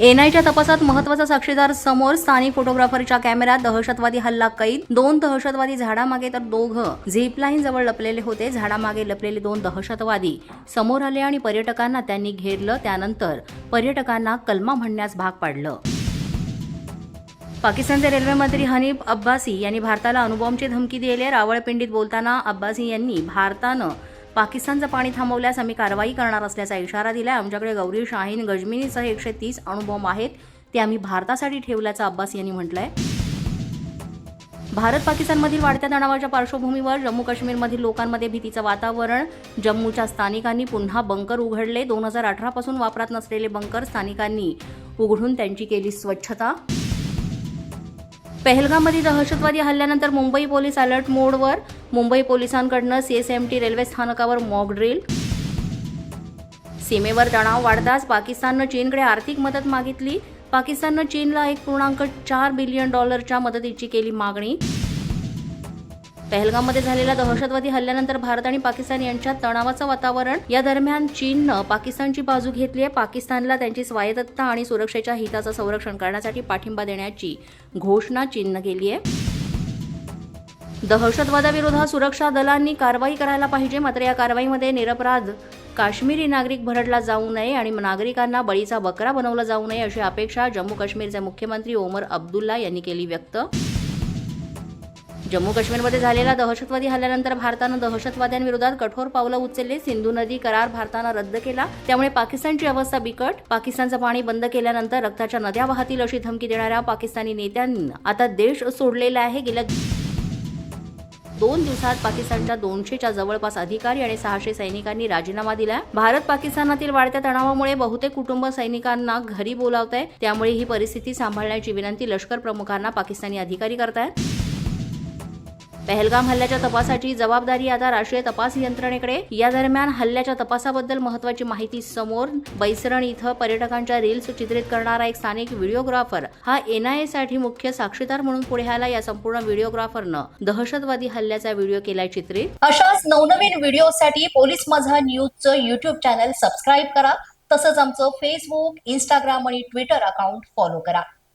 एनआयच्या तपासात महत्त्वाचा साक्षीदार समोर स्थानिक फोटोग्राफरच्या कॅमेऱ्यात दहशतवादी हल्ला कैद दोन दहशतवादी झाडामागे तर दोघं. झिपलाईन जवळ लपलेले होते झाडामागे लपलेले दोन दहशतवादी. समोर आले आणि पर्यटकांना त्यांनी घेरलं त्यानंतर पर्यटकांना कलमा म्हणण्यास भाग पाडलं. पाकिस्तानचे रेल्वेमंत्री हनीफ अब्बासी यांनी भारताला अणुबॉम्बची धमकी दिली आहे. रावळपिंडीत बोलताना अब्बासी यांनी भारतानं पाकिस्तानचं पाणी थांबवल्यास आम्ही कारवाई करणार असल्याचा इशारा दिला आमच्याकडे गौरी शाहीन गजमिनीसह एकशे तीस अणुबॉम्ब आहेत. ते आम्ही भारतासाठी ठेवल्याचं अब्बास यांनी म्हटलंय. भारत पाकिस्तानमधील वाढत्या तणावाच्या पार्श्वभूमीवर जम्मू काश्मीरमधील लोकांमध्ये भीतीचं वातावरण. जम्मूच्या स्थानिकांनी पुन्हा बंकर उघडले. दोन हजार अठरापासून वापरात नसलेले बंकर स्थानिकांनी उघडून त्यांची केली स्वच्छता. पहलगाममध्ये दहशतवादी हल्ल्यानंतर मुंबई पोलीस अलर्ट मोडवर. मुंबई पोलिसांकडनं सीएसएमटी रेल्वे स्थानकावर मॉक ड्रिल. सीमेवर तणाव वाढताच पाकिस्ताननं चीनकडे आर्थिक मदत मागितली. पाकिस्ताननं चीनला एक पूर्णांक चार बिलियन डॉलरच्या मदतीची केली मागणी. पहलगाममध्ये झालेल्या दहशतवादी हल्ल्यानंतर भारत आणि पाकिस्तान यांच्यात तणावाचं वातावरण. या दरम्यान चीननं पाकिस्तानची बाजू घेतली आहे. पाकिस्तानला त्यांची स्वायत्तता आणि सुरक्षेच्या हिताचं संरक्षण करण्यासाठी पाठिंबा देण्याची घोषणा चीननं केली आहे. दहशतवादाविरोधात सुरक्षा दलांनी कारवाई करायला पाहिजे. मात्र या कारवाईमध्ये निरपराध काश्मीरी नागरिक भरडला जाऊ नये आणि नागरिकांना बळीचा बकरा बनवला जाऊ नये अशी अपेक्षा जम्मू काश्मीरचे मुख्यमंत्री ओमर अब्दुल्ला यांनी केली व्यक्त. जम्मू काश्मीरमध्ये झालेल्या दहशतवादी हल्ल्यानंतर भारतानं दहशतवाद्यांविरोधात कठोर पावलं उचलली. सिंधू नदी करार भारतानं रद्द केला. त्यामुळे पाकिस्तानची अवस्था बिकट. पाकिस्तानचं पाणी बंद केल्यानंतर रक्ताच्या नद्या वाहतील अशी धमकी देणाऱ्या पाकिस्तानी नेत्यांनी आता देश सोडलेला आहे. गेल्या दोन दिवसात पाकिस्तानच्या दोनशेच्या जवळपास अधिकारी आणि सहाशे सैनिकांनी राजीनामा दिला भारत पाकिस्तानातील वाढत्या तणावामुळे बहुतेक कुटुंब सैनिकांना घरी बोलावत आहे त्यामुळे ही परिस्थिती सांभाळण्याची विनंती लष्कर प्रमुखांना पाकिस्तानी अधिकारी करतायत. पहलगाम हल्ल्याच्या तपासाची जबाबदारी आता राष्ट्रीय तपास यंत्रणेकडे. या दरम्यान हल्ल्याच्या तपासाबद्दल महत्वाची माहिती समोर बैसरण इथं पर्यटकांच्या रील्स चित्रित करणारा एक स्थानिक व्हिडिओग्राफर. हा एनआयए साठी मुख्य साक्षीदार म्हणून पुढे आला या संपूर्ण व्हिडिओग्राफरनं. दहशतवादी हल्ल्याचा व्हिडिओ केलाय चित्रित. अशाच नवनवीन व्हिडिओसाठी पोलीस माझा न्यूजचं युट्यूब चॅनल सबस्क्राईब करा. तसंच आमचं फेसबुक इंस्टाग्राम आणि ट्विटर अकाउंट फॉलो करा.